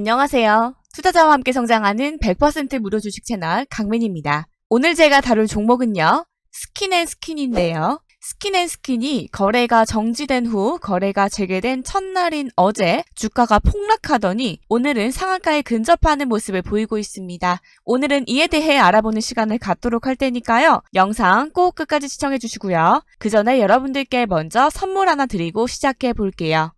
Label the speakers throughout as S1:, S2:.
S1: 안녕하세요. 투자자와 함께 성장하는 100% 무료 주식 채널 강민입니다. 오늘 제가 다룰 종목은요. 스킨앤스킨인데요. 스킨앤스킨이 거래가 정지된 후 거래가 재개된 첫날인 어제 주가가 폭락하더니 오늘은 상한가에 근접하는 모습을 보이고 있습니다. 오늘은 이에 대해 알아보는 시간을 갖도록 할 테니까요. 영상 꼭 끝까지 시청해 주시고요. 그 전에 여러분들께 먼저 선물 하나 드리고 시작해 볼게요.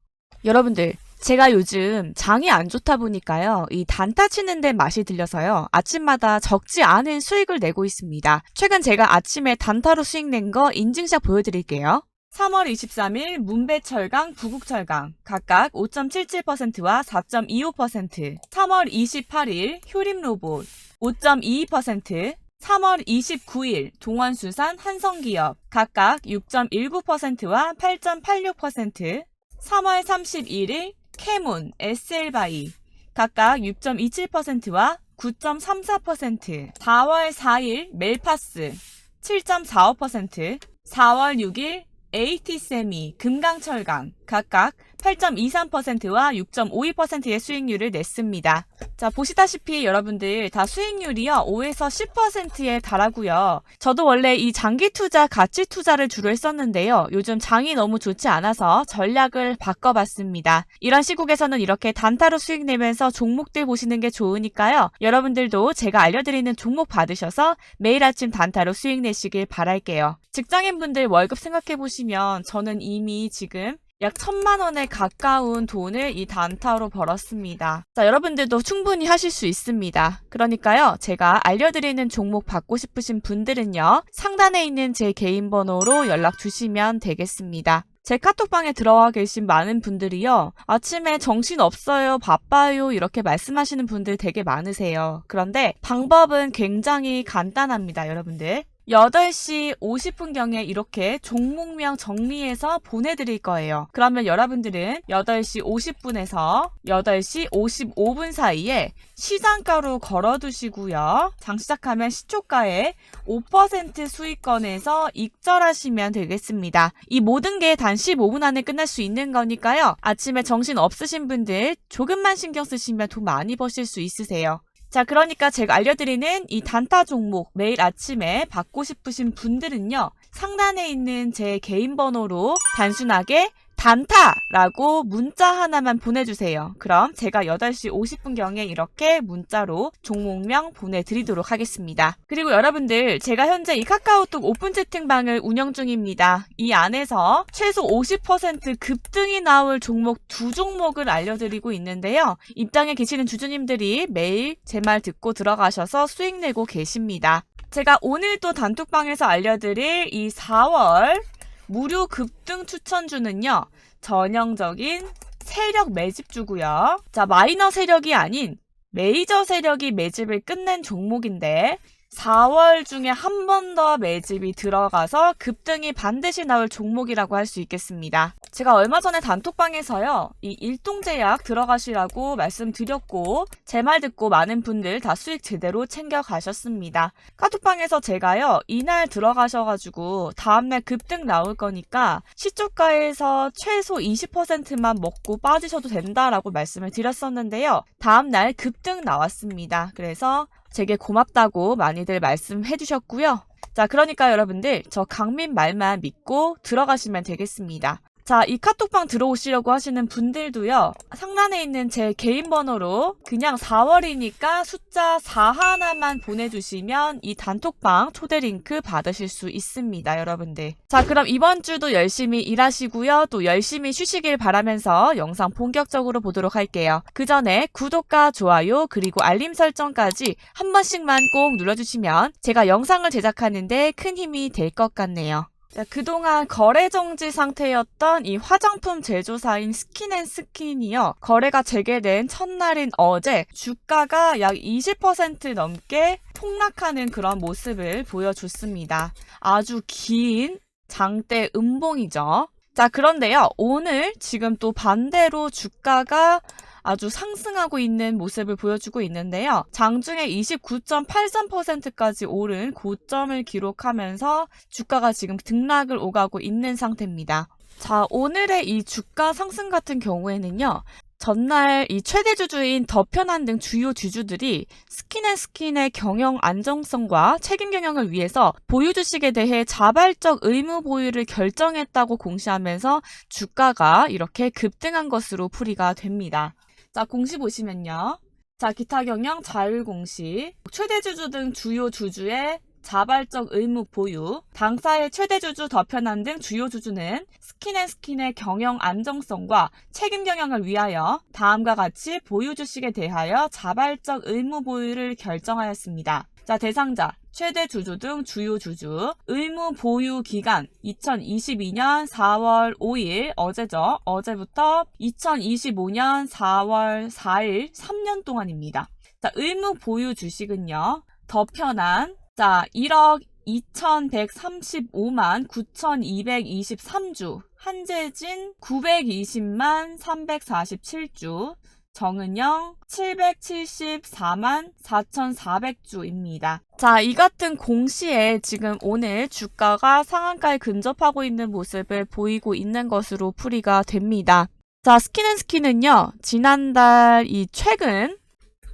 S1: 여러분들, 제가 요즘 장이 안 좋다 보니까요. 이 단타 치는데 맛이 들려서요. 아침마다 적지 않은 수익을 내고 있습니다. 최근 제가 아침에 단타로 수익 낸 거 인증샷 보여드릴게요. 3월 23일 문배철강, 부국철강 각각 5.77%와 4.25%, 3월 28일 효림로봇 5.22%, 3월 29일 동원수산 한성기업 각각 6.19%와 8.86%, 3월 31일 캐문, SL바이 각각 6.27%와 9.34%, 4월 4일 멜파스 7.45%, 4월 6일 AT세미, 금강철강 각각 8.23%와 6.52%의 수익률을 냈습니다. 자, 보시다시피 여러분들 다 수익률이요. 5에서 10%에 달하고요. 저도 원래 이 장기 투자, 가치 투자를 주로 했었는데요. 요즘 장이 너무 좋지 않아서 전략을 바꿔봤습니다. 이런 시국에서는 이렇게 단타로 수익 내면서 종목들 보시는 게 좋으니까요. 여러분들도 제가 알려드리는 종목 받으셔서 매일 아침 단타로 수익 내시길 바랄게요. 직장인분들 월급 생각해보시면 저는 이미 지금 약 천만 원에 가까운 돈을 이 단타로 벌었습니다. 자, 여러분들도 충분히 하실 수 있습니다. 그러니까요, 제가 알려드리는 종목 받고 싶으신 분들은요, 상단에 있는 제 개인 번호로 연락 주시면 되겠습니다. 제 카톡방에 들어와 계신 많은 분들이요, 아침에 정신 없어요, 바빠요, 이렇게 말씀하시는 분들 되게 많으세요. 그런데 방법은 굉장히 간단합니다, 여러분들. 8시 50분경에 이렇게 종목명 정리해서 보내드릴 거예요. 그러면 여러분들은 8시 50분에서 8시 55분 사이에 시장가로 걸어두시고요. 장 시작하면 시초가에 5% 수익권에서 익절하시면 되겠습니다. 이 모든 게 단 15분 안에 끝날 수 있는 거니까요. 아침에 정신 없으신 분들 조금만 신경 쓰시면 돈 많이 버실 수 있으세요. 자, 그러니까 제가 알려드리는 이 단타 종목 매일 아침에 받고 싶으신 분들은요, 상단에 있는 제 개인 번호로 단순하게 단타라고 문자 하나만 보내주세요. 그럼 제가 8시 50분경에 이렇게 문자로 종목명 보내드리도록 하겠습니다. 그리고 여러분들, 제가 현재 이 카카오톡 오픈 채팅방을 운영 중입니다. 이 안에서 최소 50% 급등이 나올 종목 두 종목을 알려드리고 있는데요. 입장에 계시는 주주님들이 매일 제 말 듣고 들어가셔서 수익 내고 계십니다. 제가 오늘 또 단톡방에서 알려드릴 이 4월 무료 급등 추천주는요. 전형적인 세력 매집주고요. 자, 마이너 세력이 아닌 메이저 세력이 매집을 끝낸 종목인데 4월 중에 한 번 더 매집이 들어가서 급등이 반드시 나올 종목이라고 할 수 있겠습니다. 제가 얼마 전에 단톡방에서요, 이 일동제약 들어가시라고 말씀드렸고, 제 말 듣고 많은 분들 다 수익 제대로 챙겨 가셨습니다. 카톡방에서 제가요, 이날 들어가셔가지고, 다음날 급등 나올 거니까, 시초가에서 최소 20%만 먹고 빠지셔도 된다라고 말씀을 드렸었는데요. 다음날 급등 나왔습니다. 그래서 제게 고맙다고 많이들 말씀해 주셨고요. 자, 그러니까 여러분들 저 강민 말만 믿고 들어가시면 되겠습니다. 자, 이 카톡방 들어오시려고 하시는 분들도요, 상단에 있는 제 개인 번호로 그냥 4월이니까 숫자 4 하나만 보내주시면 이 단톡방 초대 링크 받으실 수 있습니다, 여러분들. 자, 그럼 이번 주도 열심히 일하시고요, 또 열심히 쉬시길 바라면서 영상 본격적으로 보도록 할게요. 그 전에 구독과 좋아요, 그리고 알림 설정까지 한 번씩만 꼭 눌러주시면 제가 영상을 제작하는데 큰 힘이 될 것 같네요. 자, 그동안 거래 정지 상태였던 이 화장품 제조사인 스킨앤스킨이요. 거래가 재개된 첫날인 어제 주가가 약 20% 넘게 폭락하는 그런 모습을 보여줬습니다. 아주 긴 장대 음봉이죠. 자, 그런데요. 오늘 지금 또 반대로 주가가 아주 상승하고 있는 모습을 보여주고 있는데요. 장중에 29.83%까지 오른 고점을 기록하면서 주가가 지금 등락을 오가고 있는 상태입니다. 자, 오늘의 이 주가 상승 같은 경우에는요. 전날 이 최대 주주인 더편한 등 주요 주주들이 스킨앤스킨의 경영 안정성과 책임 경영을 위해서 보유 주식에 대해 자발적 의무 보유를 결정했다고 공시하면서 주가가 이렇게 급등한 것으로 풀이가 됩니다. 자, 공시 보시면요. 자, 기타 경영 자율 공시, 최대 주주 등 주요 주주의 자발적 의무 보유, 당사의 최대 주주 더편한 등 주요 주주는 스킨앤스킨의 경영 안정성과 책임 경영을 위하여 다음과 같이 보유 주식에 대하여 자발적 의무 보유를 결정하였습니다. 자, 대상자, 최대 주주 등 주요 주주, 의무 보유 기간 2022년 4월 5일 어제죠. 어제부터 2025년 4월 4일 3년 동안입니다. 자, 의무 보유 주식은요. 더 편한 자, 1억 2135만 9223주, 한재진 920만 347주, 정은영 774만 4,400주입니다. 자, 이 같은 공시에 지금 오늘 주가가 상한가에 근접하고 있는 모습을 보이고 있는 것으로 풀이가 됩니다. 자, 스킨앤스킨은요, 지난달 이 최근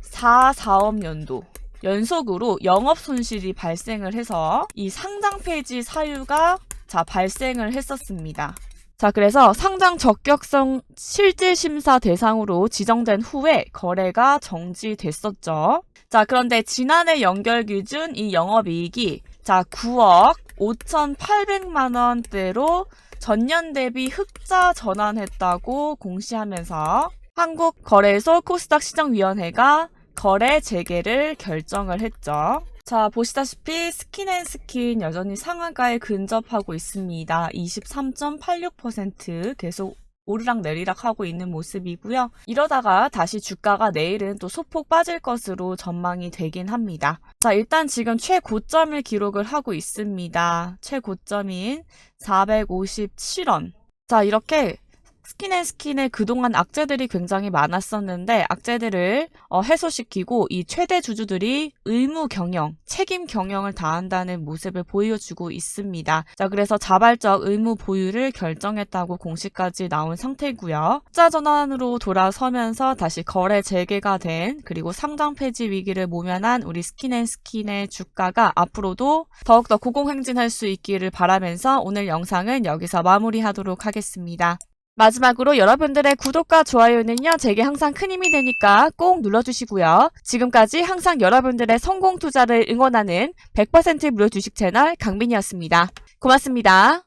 S1: 4, 4업 연도 연속으로 영업 손실이 발생을 해서 이 상장 폐지 사유가 자, 발생을 했었습니다. 자, 그래서 상장 적격성 실질 심사 대상으로 지정된 후에 거래가 정지됐었죠. 자, 그런데 지난해 연결 기준 이 영업이익이 자, 9억 5,800만 원대로 전년 대비 흑자 전환했다고 공시하면서 한국거래소 코스닥 시정위원회가 거래 재개를 결정을 했죠. 자, 보시다시피 스킨앤스킨 여전히 상한가에 근접하고 있습니다. 23.86% 계속 오르락 내리락 하고 있는 모습이고요. 이러다가 다시 주가가 내일은 또 소폭 빠질 것으로 전망이 되긴 합니다. 자, 일단 지금 최고점을 기록을 하고 있습니다. 최고점인 457원. 자, 이렇게 스킨앤스킨에 그동안 악재들이 굉장히 많았었는데 악재들을 어, 해소시키고 이 최대 주주들이 의무 경영, 책임 경영을 다한다는 모습을 보여주고 있습니다. 자, 그래서 자발적 의무 보유를 결정했다고 공시까지 나온 상태고요. 흑자 전환으로 돌아서면서 다시 거래 재개가 된 그리고 상장 폐지 위기를 모면한 우리 스킨앤스킨의 주가가 앞으로도 더욱더 고공행진할 수 있기를 바라면서 오늘 영상은 여기서 마무리하도록 하겠습니다. 마지막으로 여러분들의 구독과 좋아요는요, 제게 항상 큰 힘이 되니까 꼭 눌러주시고요. 지금까지 항상 여러분들의 성공 투자를 응원하는 100% 무료 주식 채널 강민이었습니다. 고맙습니다.